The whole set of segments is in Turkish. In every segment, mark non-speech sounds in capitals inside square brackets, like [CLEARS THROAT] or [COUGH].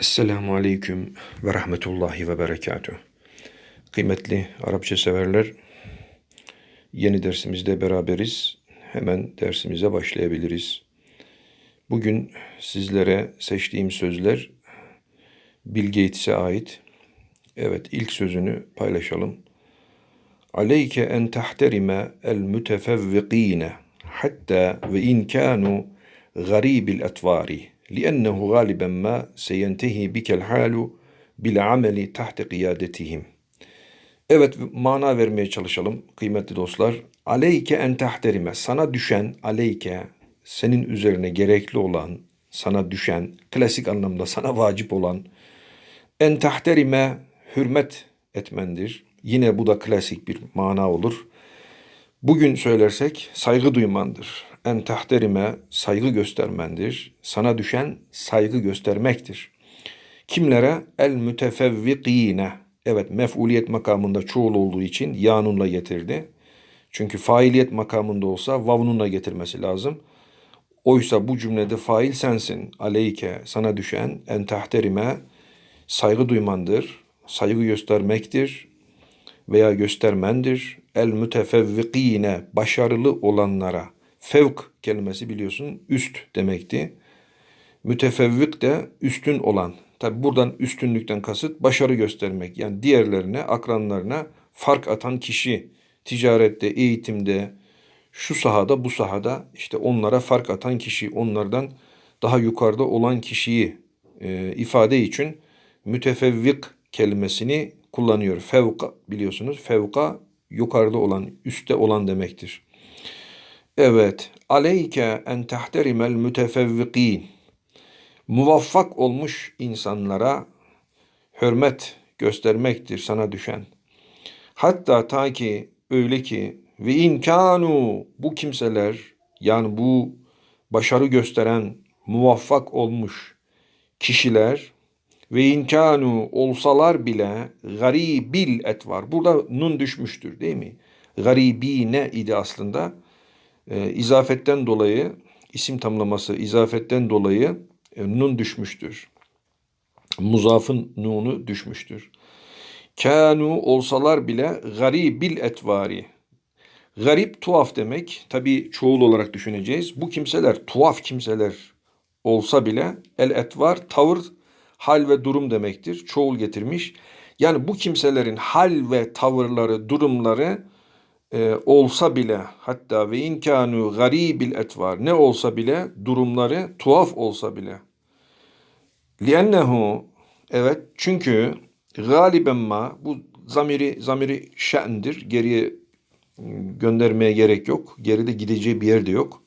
Esselamu Aleyküm ve Rahmetullahi ve Berekatuhu. Kıymetli Arapça severler, yeni dersimizde beraberiz. Hemen dersimize başlayabiliriz. Bugün sizlere seçtiğim sözler Bill Gates'e ait. Evet, ilk sözünü paylaşalım. Aleyke en tahterime el mütefevvikine hatta ve in kanu garibil etvari. لأنه غالبا ما سينتهي بك الحال بالعمل تحت قيادتهم. Evet mana vermeye çalışalım kıymetli dostlar. Aleyke en tahterime sana düşen aleyke senin üzerine gerekli olan sana düşen klasik anlamda sana vacip olan en tahterime hürmet etmendir. Yine bu da klasik bir mana olur. Bugün söylersek saygı duymandır. En tahterime saygı göstermendir. Sana düşen saygı göstermektir. Kimlere? El mütefevvikine. Evet mef'uliyet makamında çoğul olduğu için yanunla getirdi. Çünkü failiyet makamında olsa vavnunla getirmesi lazım. Oysa bu cümlede fail sensin. Aleyke sana düşen en tahterime saygı duymandır. Saygı göstermektir veya göstermendir. El mütefevvikine başarılı olanlara. Fevk kelimesi biliyorsun üst demekti. Mütefevvik de üstün olan. Tabi buradan üstünlükten kasıt başarı göstermek. Yani diğerlerine, akranlarına fark atan kişi ticarette, eğitimde, şu sahada, bu sahada işte onlara fark atan kişi, onlardan daha yukarıda olan kişiyi e, ifade için mütefevvik kelimesini kullanıyor. Fevka biliyorsunuz. Fevka yukarıda olan, üstte olan demektir. Evet. Aleyke en tehterimel mütefevvikin. Muvaffak olmuş insanlara hürmet göstermektir sana düşen. Hatta ta ki öyle ki ve inkanu bu kimseler yani bu başarı gösteren muvaffak olmuş kişiler ve inkanu olsalar bile garibil et var. Burada nun düşmüştür değil mi? Garibine idi aslında. Ee, izafetten dolayı isim tamlaması izafetten dolayı e, nun düşmüştür. Muzafın nunu düşmüştür. Kanu olsalar bile garibil etvari. Garip tuhaf demek. Tabi çoğul olarak düşüneceğiz. Bu kimseler tuhaf kimseler olsa bile el etvar tavır hal ve durum demektir. Çoğul getirmiş. Yani bu kimselerin hal ve tavırları, durumları e, olsa bile hatta ve inkanu garibil etvar ne olsa bile durumları tuhaf olsa bile. Liennehu evet çünkü galiben ma bu zamiri zamiri şendir. Geriye göndermeye gerek yok. Geride gideceği bir yerde yok.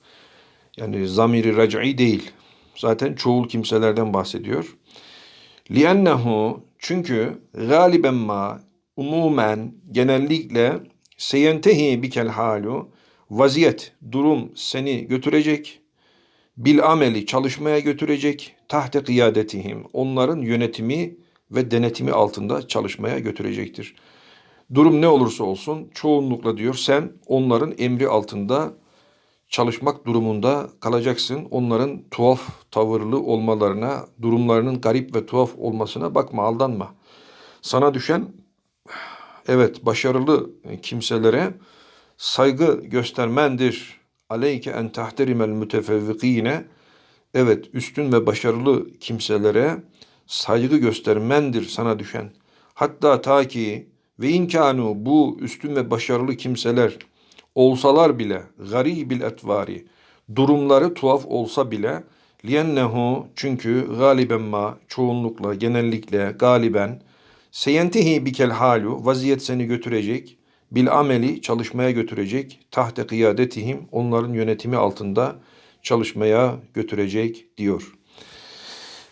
Yani zamiri rac'i değil. Zaten çoğul kimselerden bahsediyor. Liennehu çünkü galiben ma umumen genellikle seyentehi bikel halu vaziyet durum seni götürecek bil ameli çalışmaya götürecek tahte kıyadetihim onların yönetimi ve denetimi altında çalışmaya götürecektir. Durum ne olursa olsun çoğunlukla diyor sen onların emri altında çalışmak durumunda kalacaksın. Onların tuhaf tavırlı olmalarına, durumlarının garip ve tuhaf olmasına bakma, aldanma. Sana düşen evet başarılı kimselere saygı göstermendir. Aleyke en tahterimel mütefevvikine evet üstün ve başarılı kimselere saygı göstermendir sana düşen. Hatta ta ki ve inkanu bu üstün ve başarılı kimseler olsalar bile garibil etvari durumları tuhaf olsa bile liyennehu çünkü galiben ma çoğunlukla genellikle galiben seyentihi bikel halu vaziyet seni götürecek bil ameli çalışmaya götürecek tahte kıyadetihim onların yönetimi altında çalışmaya götürecek diyor.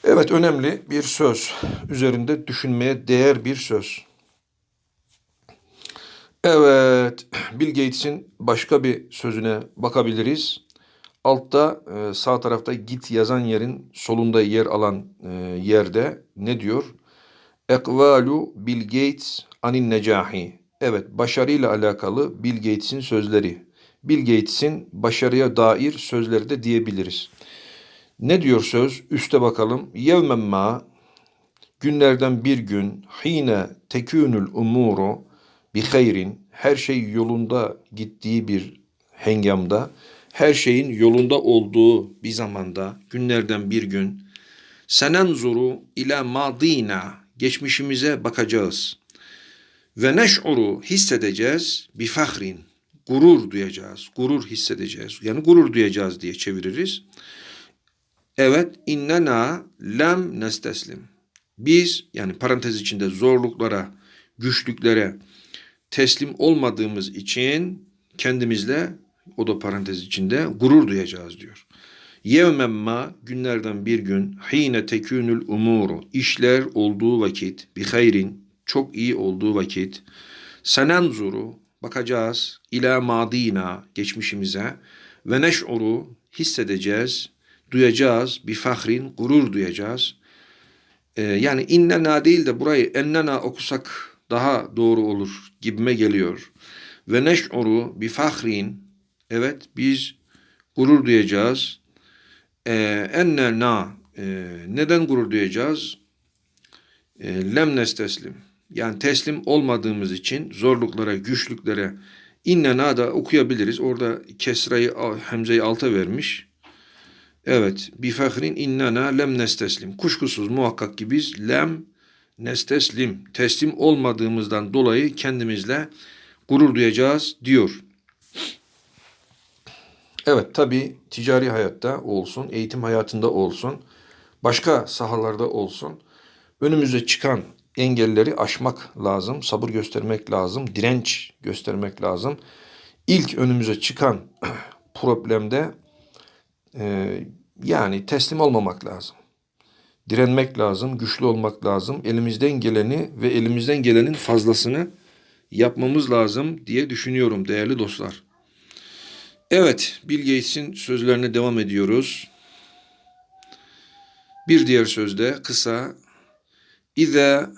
Evet önemli bir söz. Üzerinde düşünmeye değer bir söz. Evet, Bill Gates'in başka bir sözüne bakabiliriz. Altta e, sağ tarafta git yazan yerin solunda yer alan e, yerde ne diyor? Ekvalu Bill Gates anin necahi. Evet, başarıyla alakalı Bill Gates'in sözleri. Bill Gates'in başarıya dair sözleri de diyebiliriz. Ne diyor söz? Üste bakalım. Yevmen ma günlerden bir gün hine tekünül umuru bi hayrin her şey yolunda gittiği bir hengamda her şeyin yolunda olduğu bir zamanda günlerden bir gün senenzuru ila madina geçmişimize bakacağız. Ve neş'uru hissedeceğiz bi fahrin gurur duyacağız gurur hissedeceğiz. Yani gurur duyacağız diye çeviririz. Evet innena lem nesteslim. Biz yani parantez içinde zorluklara güçlüklere teslim olmadığımız için kendimizle o da parantez içinde gurur duyacağız diyor. Yevmemma günlerden bir gün hine tekünül umuru işler olduğu vakit bi hayrin çok iyi olduğu vakit senenzuru bakacağız ila madina geçmişimize ve neş'uru hissedeceğiz duyacağız bir fahrin gurur duyacağız. Ee, yani innena değil de burayı ennena okusak daha doğru olur gibime geliyor. Ve neş'uru bi fahrin evet biz gurur duyacağız. Ee, ennena e, neden gurur duyacağız? E, lem nesteslim. Yani teslim olmadığımız için zorluklara, güçlüklere innena da okuyabiliriz. Orada kesrayı, hemzeyi alta vermiş. Evet. Bi fahrin innena lem nesteslim. Kuşkusuz muhakkak ki biz lem nesteslim. Teslim olmadığımızdan dolayı kendimizle gurur duyacağız diyor. Evet tabi ticari hayatta olsun, eğitim hayatında olsun, başka sahalarda olsun önümüze çıkan engelleri aşmak lazım, sabır göstermek lazım, direnç göstermek lazım. İlk önümüze çıkan [CLEARS THROAT] problemde e, yani teslim olmamak lazım. Direnmek lazım, güçlü olmak lazım. Elimizden geleni ve elimizden gelenin fazlasını yapmamız lazım diye düşünüyorum değerli dostlar. Evet, Bill Gates'in sözlerine devam ediyoruz. Bir diğer sözde kısa İze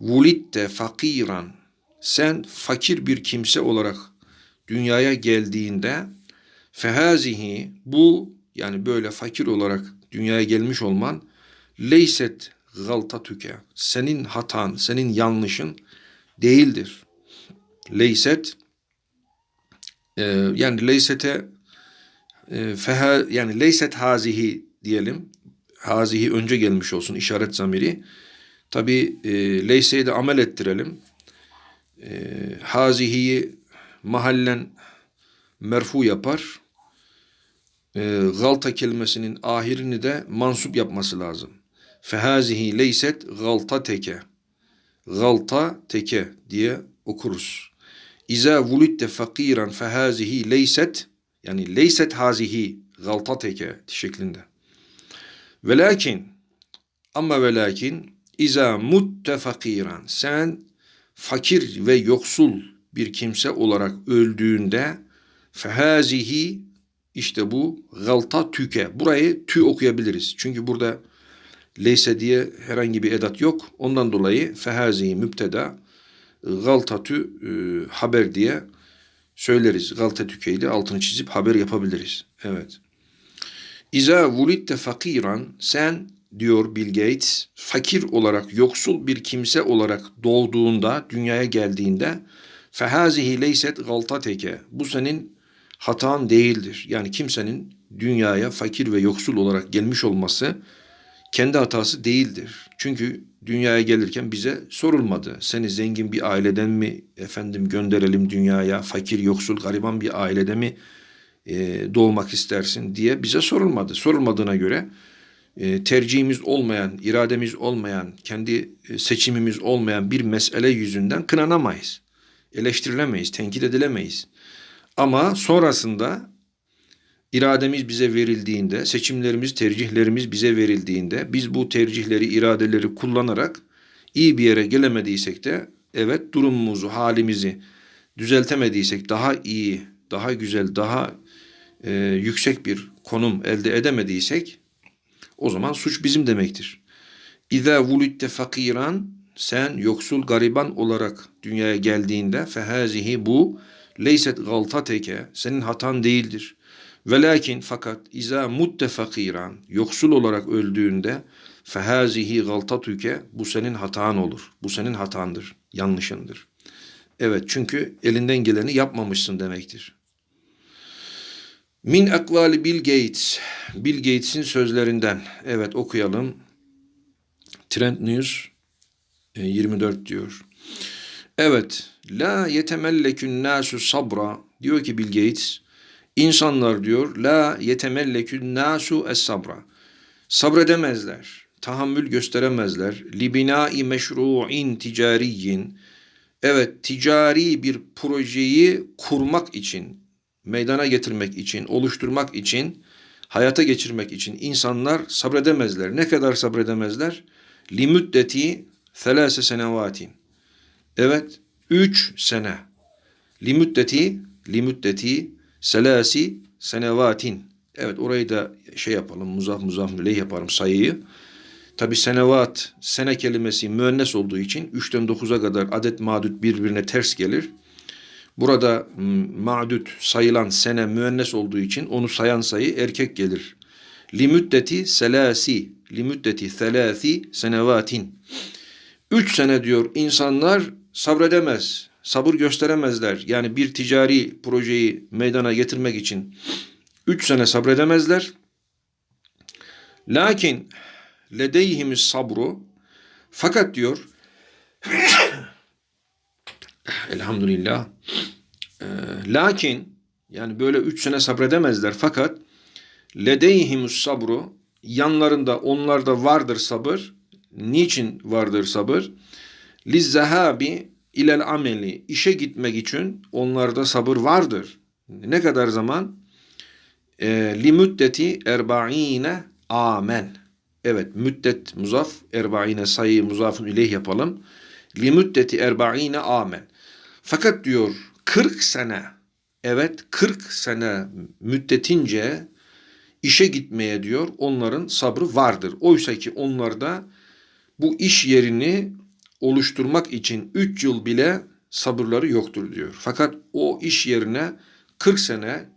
vulitte fakiran sen fakir bir kimse olarak dünyaya geldiğinde fehazihi bu yani böyle fakir olarak dünyaya gelmiş olman leyset galtatüke senin hatan, senin yanlışın değildir. Leyset e, yani leysete e, feha yani leyset hazihi diyelim. Hazihi önce gelmiş olsun işaret zamiri. Tabi e, leyseyi de amel ettirelim. E, hazihiyi mahallen merfu yapar. E, galta kelimesinin ahirini de mansup yapması lazım. Fehazihi leyset galta teke. Galta teke diye okuruz. İza vulitte fakiran fehazihi leyset yani leyset hazihi galta teke şeklinde. Velakin ama velakin İza mutte fakiran sen fakir ve yoksul bir kimse olarak öldüğünde fehazihi işte bu galta tüke. Burayı tü okuyabiliriz. Çünkü burada leyse diye herhangi bir edat yok. Ondan dolayı fehazihi müpteda galta tü e, haber diye söyleriz. Galta tükeyi de altını çizip haber yapabiliriz. Evet. İza vulitte fakiran sen diyor Bill Gates, fakir olarak, yoksul bir kimse olarak doğduğunda, dünyaya geldiğinde fehazihi leyset galtateke. Bu senin hatan değildir. Yani kimsenin dünyaya fakir ve yoksul olarak gelmiş olması kendi hatası değildir. Çünkü dünyaya gelirken bize sorulmadı. Seni zengin bir aileden mi efendim gönderelim dünyaya, fakir, yoksul, gariban bir ailede mi e, doğmak istersin diye bize sorulmadı. Sorulmadığına göre e, tercihimiz olmayan, irademiz olmayan, kendi e, seçimimiz olmayan bir mesele yüzünden kınanamayız. Eleştirilemeyiz, tenkit edilemeyiz. Ama sonrasında irademiz bize verildiğinde, seçimlerimiz, tercihlerimiz bize verildiğinde biz bu tercihleri, iradeleri kullanarak iyi bir yere gelemediysek de evet durumumuzu, halimizi düzeltemediysek, daha iyi, daha güzel, daha e, yüksek bir konum elde edemediysek o zaman suç bizim demektir. İza vulitte fakiran sen yoksul gariban olarak dünyaya geldiğinde fehazihi bu leyset galtateke senin hatan değildir. Ve lakin fakat iza mutte fakiran yoksul olarak öldüğünde fehazihi galtatüke bu senin hatan olur. Bu senin hatandır, yanlışındır. Evet çünkü elinden geleni yapmamışsın demektir. Min akvali Bill Gates. Bill Gates'in sözlerinden. Evet okuyalım. Trend News e, 24 diyor. Evet. La yetemellekün nasu sabra. Diyor ki Bill Gates. İnsanlar diyor. La yetemellekün nasu es sabra. Sabredemezler. Tahammül gösteremezler. Libinai meşru'in ticariyin. Evet ticari bir projeyi kurmak için, meydana getirmek için, oluşturmak için, hayata geçirmek için insanlar sabredemezler. Ne kadar sabredemezler? Limüddeti thelâse senevatin. Evet, üç sene. Limüddeti, limüddeti selasi senevatin. Evet, orayı da şey yapalım, muzaf muzaf müleyh yaparım sayıyı. Tabi senevat, sene kelimesi müennes olduğu için 3'ten 9'a kadar adet madüt birbirine ters gelir. Burada madüt sayılan sene müennes olduğu için onu sayan sayı erkek gelir. Limüddeti selasi, limüddeti selasi senevatin. Üç sene diyor insanlar sabredemez, sabır gösteremezler. Yani bir ticari projeyi meydana getirmek için üç sene sabredemezler. Lakin ledeyhimiz sabru fakat diyor [COUGHS] elhamdülillah e, lakin yani böyle üç sene sabredemezler fakat ledeyhimus sabru yanlarında onlarda vardır sabır niçin vardır sabır lizzahabi ilel ameli işe gitmek için onlarda sabır vardır ne kadar zaman e, li müddeti erba'ine amen Evet müddet muzaf erba'ine sayı muzafın ileyh yapalım. Li müddeti erba'ine amen. Fakat diyor 40 sene evet 40 sene müddetince işe gitmeye diyor onların sabrı vardır. Oysa ki onlarda bu iş yerini oluşturmak için 3 yıl bile sabırları yoktur diyor. Fakat o iş yerine 40 sene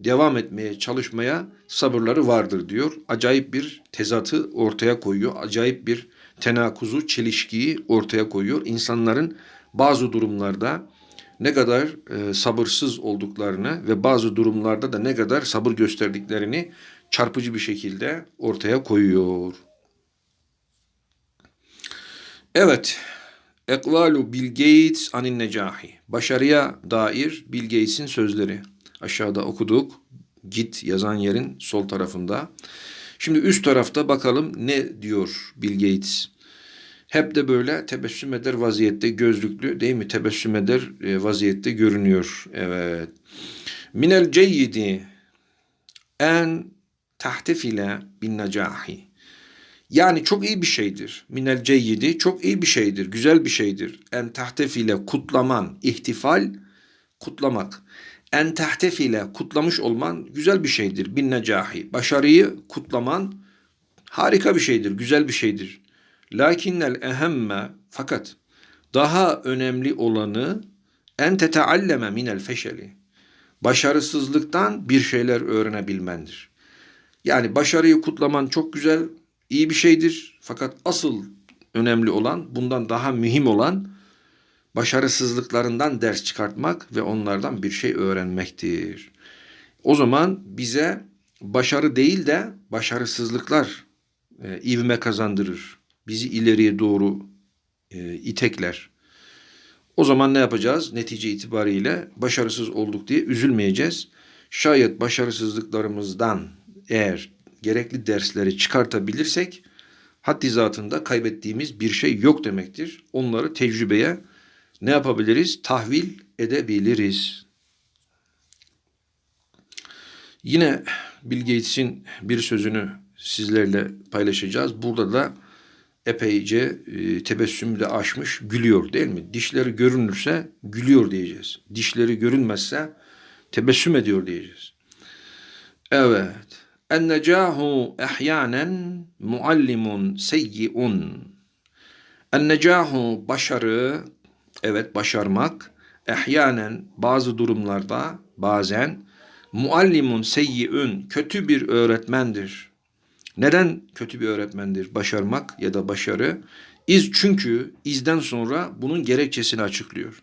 devam etmeye, çalışmaya sabırları vardır diyor. Acayip bir tezatı ortaya koyuyor. Acayip bir tenakuzu, çelişkiyi ortaya koyuyor. İnsanların bazı durumlarda ne kadar e, sabırsız olduklarını ve bazı durumlarda da ne kadar sabır gösterdiklerini çarpıcı bir şekilde ortaya koyuyor. Evet, Ekvalu Bill Gates anin necahi. Başarıya dair Bill Gates'in sözleri. Aşağıda okuduk. Git yazan yerin sol tarafında. Şimdi üst tarafta bakalım ne diyor Bill Gates. Hep de böyle tebessüm eder vaziyette gözlüklü değil mi? Tebessüm eder e, vaziyette görünüyor. Evet. Minel ceyyidi en tahtefile bin necahi. Yani çok iyi bir şeydir. Minel ceyyidi çok iyi bir şeydir. Güzel bir şeydir. En tahtefile kutlaman, ihtifal, kutlamak. En tahtefile kutlamış olman güzel bir şeydir. Bin necahi. Başarıyı kutlaman harika bir şeydir, güzel bir şeydir. Lakinnel ehemme fakat daha önemli olanı en tetealleme minel feşeli. Başarısızlıktan bir şeyler öğrenebilmendir. Yani başarıyı kutlaman çok güzel, iyi bir şeydir. Fakat asıl önemli olan, bundan daha mühim olan başarısızlıklarından ders çıkartmak ve onlardan bir şey öğrenmektir. O zaman bize başarı değil de başarısızlıklar e, ivme kazandırır. Bizi ileriye doğru e, itekler. O zaman ne yapacağız? Netice itibariyle başarısız olduk diye üzülmeyeceğiz. Şayet başarısızlıklarımızdan eğer gerekli dersleri çıkartabilirsek haddi zatında kaybettiğimiz bir şey yok demektir. Onları tecrübeye ne yapabiliriz? Tahvil edebiliriz. Yine Bill Gates'in bir sözünü sizlerle paylaşacağız. Burada da epeyce e, tebessüm de aşmış, gülüyor değil mi? Dişleri görünürse gülüyor diyeceğiz. Dişleri görünmezse tebessüm ediyor diyeceğiz. Evet. En-necahu ehyanen muallimun seyyiun. En-necahu başarı, evet başarmak, ehyanen bazı durumlarda, bazen Muallimun seyyi'ün kötü bir öğretmendir. Neden kötü bir öğretmendir başarmak ya da başarı? İz çünkü izden sonra bunun gerekçesini açıklıyor.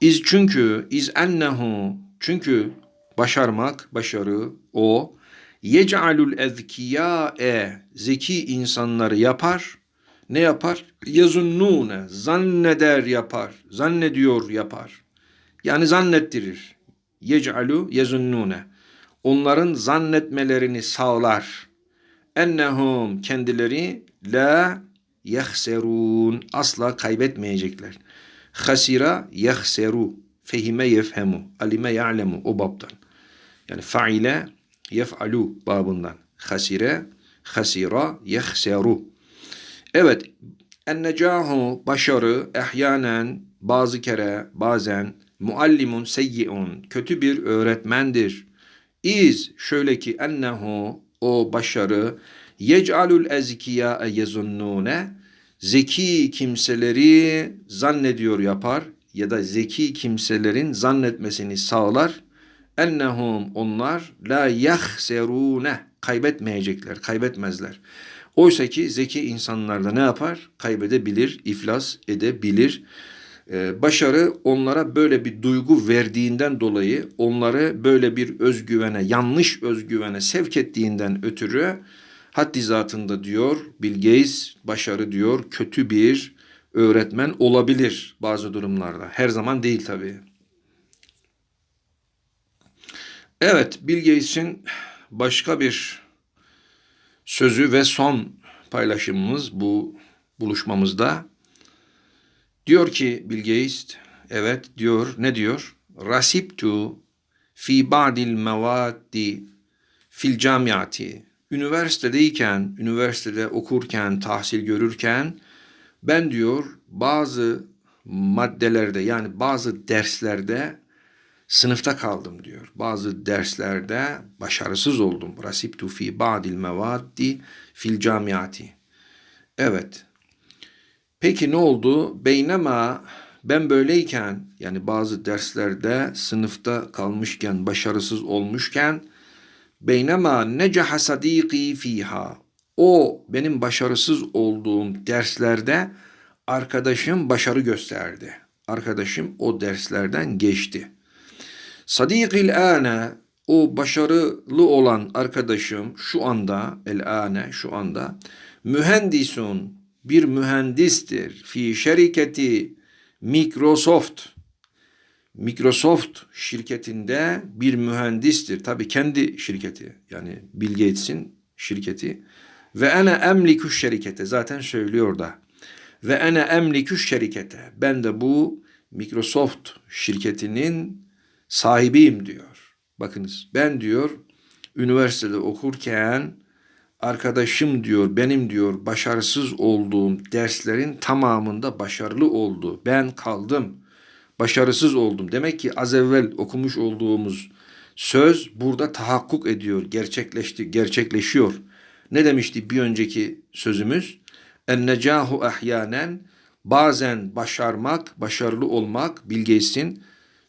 İz çünkü iz ennehu çünkü başarmak, başarı o yec'alul ezkiyâe zeki insanları yapar. Ne yapar? Yazunnune zanneder yapar. Zannediyor yapar. Yani zannettirir. Yec'alu yazunnune. Onların zannetmelerini sağlar. Ennehum kendileri la yahserun asla kaybetmeyecekler. Hasira yahseru fehime yefhemu alime ya'lemu o babdan. Yani faile yef'alu babından. Hasire hasira yahseru. Evet ennecahu başarı ehyanen bazı kere bazen muallimun seyyiun kötü bir öğretmendir. İz şöyle ki ennehu o başarı yec'alul ezkiya yezunnune zeki kimseleri zannediyor yapar ya da zeki kimselerin zannetmesini sağlar. Ennehum onlar la yahserune kaybetmeyecekler, kaybetmezler. Oysa ki zeki insanlar da ne yapar? Kaybedebilir, iflas edebilir. Ee, başarı onlara böyle bir duygu verdiğinden dolayı onları böyle bir özgüvene, yanlış özgüvene sevk ettiğinden ötürü haddi zatında diyor Bill Gates başarı diyor kötü bir öğretmen olabilir bazı durumlarda. Her zaman değil tabii. Evet Bill Gates'in başka bir sözü ve son paylaşımımız bu buluşmamızda diyor ki Bill Gates evet diyor ne diyor? Rasiptu fi ba'dil mevaddi fil camiati üniversitedeyken, üniversitede okurken, tahsil görürken ben diyor bazı maddelerde yani bazı derslerde sınıfta kaldım diyor. Bazı derslerde başarısız oldum. Rasiptu fi ba'dil mevaddi fil camiati. Evet. Peki ne oldu? Beynema ben böyleyken yani bazı derslerde sınıfta kalmışken, başarısız olmuşken Beynema necaha sadiki fiha. O benim başarısız olduğum derslerde arkadaşım başarı gösterdi. Arkadaşım o derslerden geçti. Sadikil ane o başarılı olan arkadaşım şu anda el ane şu anda mühendisun bir mühendistir fi şirketi Microsoft Microsoft şirketinde bir mühendistir. Tabi kendi şirketi yani Bill Gates'in şirketi. Ve ene emlikü şirkete zaten söylüyor da. Ve ene emlikü şirkete. Ben de bu Microsoft şirketinin sahibiyim diyor. Bakınız ben diyor üniversitede okurken arkadaşım diyor benim diyor başarısız olduğum derslerin tamamında başarılı oldu. Ben kaldım başarısız oldum. Demek ki az evvel okumuş olduğumuz söz burada tahakkuk ediyor, gerçekleşti, gerçekleşiyor. Ne demişti bir önceki sözümüz? En necahu ahyanen bazen başarmak, başarılı olmak Bill Gates'in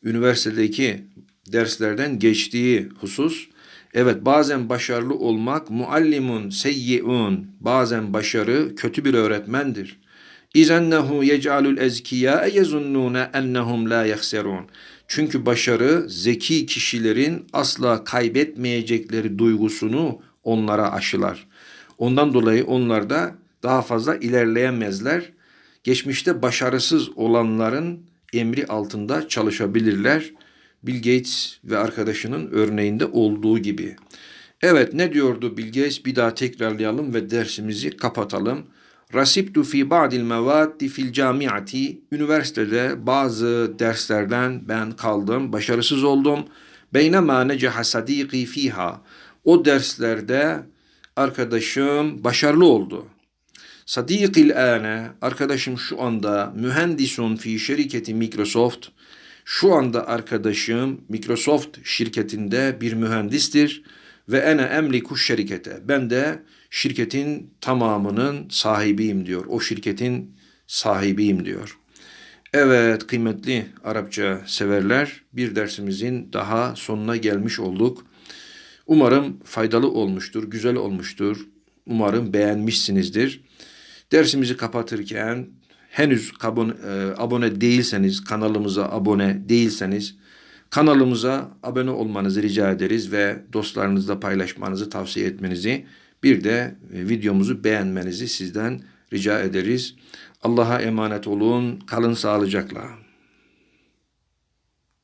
üniversitedeki derslerden geçtiği husus. Evet bazen başarılı olmak muallimun seyyiun bazen başarı kötü bir öğretmendir. İzennehu yec'alul ezkiya yezunnune ennehum la yahserun. Çünkü başarı zeki kişilerin asla kaybetmeyecekleri duygusunu onlara aşılar. Ondan dolayı onlar da daha fazla ilerleyemezler. Geçmişte başarısız olanların emri altında çalışabilirler. Bill Gates ve arkadaşının örneğinde olduğu gibi. Evet ne diyordu Bill Gates? Bir daha tekrarlayalım ve dersimizi kapatalım. Rasibtu fi ba'dil mevaddi fil camiati. Üniversitede bazı derslerden ben kaldım, başarısız oldum. Beynema neceha sadiki fiha. O derslerde arkadaşım başarılı oldu. Sadikil ane, arkadaşım şu anda mühendisun fi şirketi Microsoft. Şu anda arkadaşım Microsoft şirketinde bir mühendistir ve ene emliku şirkete. Ben de şirketin tamamının sahibiyim diyor. O şirketin sahibiyim diyor. Evet kıymetli Arapça severler bir dersimizin daha sonuna gelmiş olduk. Umarım faydalı olmuştur, güzel olmuştur. Umarım beğenmişsinizdir. Dersimizi kapatırken henüz abone, e, abone değilseniz, kanalımıza abone değilseniz kanalımıza abone olmanızı rica ederiz ve dostlarınızla paylaşmanızı tavsiye etmenizi bir de e, videomuzu beğenmenizi sizden rica ederiz. Allah'a emanet olun. Kalın sağlıcakla.